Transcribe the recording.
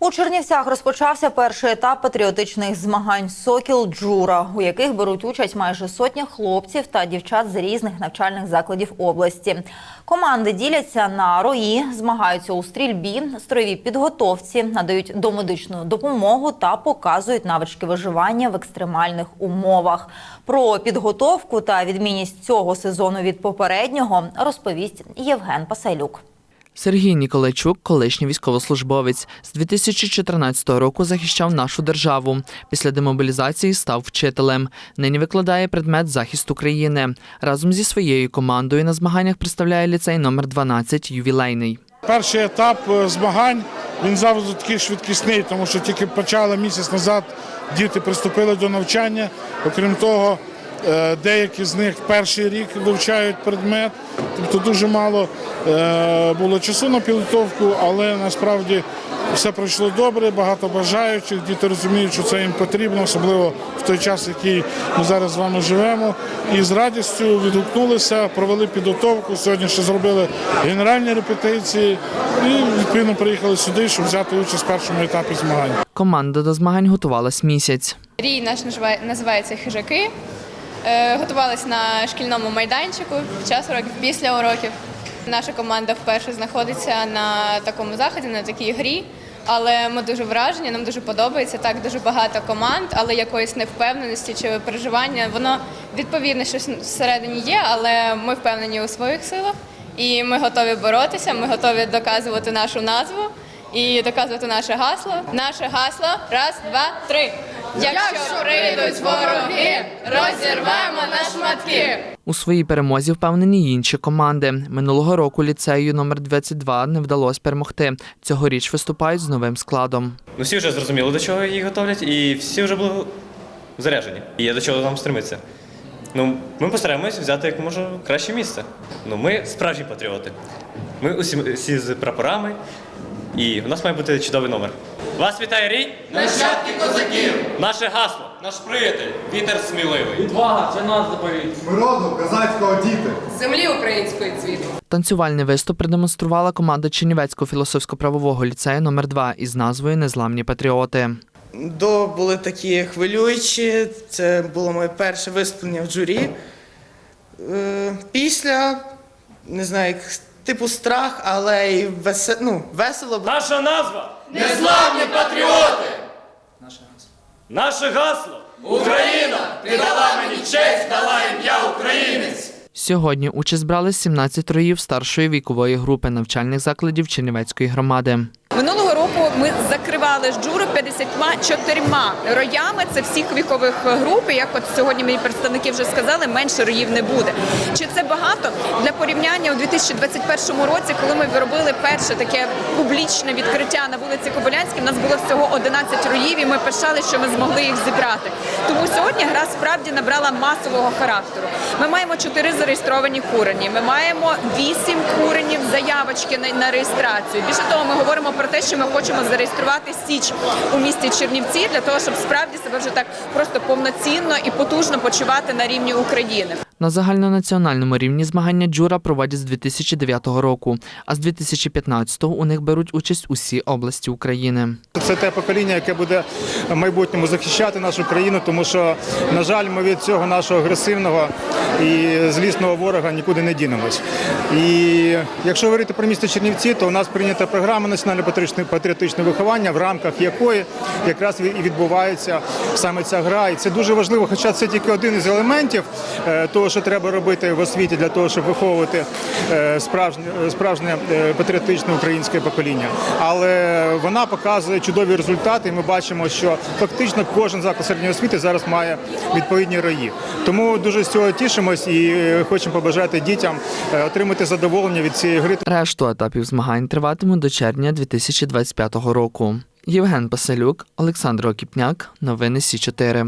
У Чернівцях розпочався перший етап патріотичних змагань Сокіл Джура, у яких беруть участь майже сотня хлопців та дівчат з різних навчальних закладів області. Команди діляться на рої, змагаються у стрільбі, строєвій підготовці, надають домедичну допомогу та показують навички виживання в екстремальних умовах. Про підготовку та відмінність цього сезону від попереднього розповість Євген Пасайлюк. Сергій Ніколайчук, колишній військовослужбовець, з 2014 року захищав нашу державу. Після демобілізації став вчителем. Нині викладає предмет захист України. Разом зі своєю командою на змаганнях представляє ліцей номер 12 ювілейний. Перший етап е, змагань він завжди такий швидкісний, тому що тільки почали місяць назад діти приступили до навчання. Окрім того, деякі з них перший рік вивчають предмет, тобто дуже мало е, було часу на підготовку, але насправді все пройшло добре, багато бажаючих. Діти розуміють, що це їм потрібно, особливо в той час, який ми зараз з вами живемо. І з радістю відгукнулися, провели підготовку. Сьогодні ще зробили генеральні репетиції і відповідно приїхали сюди, щоб взяти участь в першому етапі змагань. Команда до змагань готувалась місяць. Рій наш називається хижаки. Е, Готувалися на шкільному майданчику під час уроків, після уроків. Наша команда вперше знаходиться на такому заході, на такій грі. Але ми дуже вражені, нам дуже подобається. Так, дуже багато команд, але якоїсь невпевненості чи переживання. Воно відповідно щось всередині є, але ми впевнені у своїх силах. І ми готові боротися, ми готові доказувати нашу назву і доказувати наше гасло. Наше гасло раз, два, три. Якщо прийдуть вороги, розірвемо на шматки. У своїй перемозі впевнені й інші команди. Минулого року ліцею номер 22 не вдалося перемогти. Цьогоріч виступають з новим складом. Ну, всі вже зрозуміли, до чого їх готовлять, і всі вже були заряджені. І є до чого там стремитися. Ну, ми постараємось взяти як може краще місце. Ну, ми справжні патріоти. Ми усі, всі з прапорами, і у нас має бути чудовий номер. Вас вітає рій! Нащадки козаків! Наше гасло! Наш приятель, вітер сміливий. Відвага це наш заповідь. Роду козацького діти. Землі української цвіту. Танцювальний виступ продемонструвала команда Чернівецького філософсько-правового ліцею номер 2 із назвою Незламні патріоти. До були такі хвилюючі. Це було моє перше виступлення в журі. Е, Після, не знаю, як типу страх, але й весе, ну, весело. Наша назва! Незламні патріоти! Наше гасло! Україна! Ти дала мені честь, дала ім'я українець! Сьогодні участь брали 17 роїв старшої вікової групи навчальних закладів Чернівецької громади. Минулого року ми закривали жджуру 54 роями. Це всіх вікових груп. І Як от сьогодні мені представники вже сказали, менше роїв не буде. Чи це багато для порівняння у 2021 році, коли ми робили перше таке публічне відкриття на вулиці Кобилянській, у нас було всього 11 роїв, і ми пишали, що ми змогли їх зібрати. Тому сьогодні гра справді набрала масового характеру. Ми маємо чотири зареєстровані курені. Ми маємо вісім куренів заявочки на реєстрацію. Більше того, ми говоримо про те, що ми хочемо зареєструвати січ у місті Чернівці для того, щоб справді себе вже так просто повноцінно і потужно почувати на рівні України. На загальнонаціональному рівні змагання джура проводять з 2009 року, а з 2015-го у них беруть участь усі області України. Це те покоління, яке буде в майбутньому захищати нашу країну, тому що, на жаль, ми від цього нашого агресивного і злісного ворога нікуди не дінемось. І якщо говорити про місто Чернівці, то у нас прийнята програма національне патріотичне патріотичне виховання, в рамках якої якраз і відбувається саме ця гра. І це дуже важливо, хоча це тільки один із елементів е, того, що треба робити в освіті для того, щоб виховувати е, справжнє справжнє е, патріотичне українське покоління. Але вона показує чудові результати. і Ми бачимо, що фактично кожен заклад середньої освіти зараз має відповідні рої. Тому дуже з цього тішимось і е, хочемо побажати дітям е, отримати задоволення від цієї гри. Решту етапів змагань триватимуть до червня 2025 року. Євген Паселюк, Олександр Окіпняк, новини Сі 4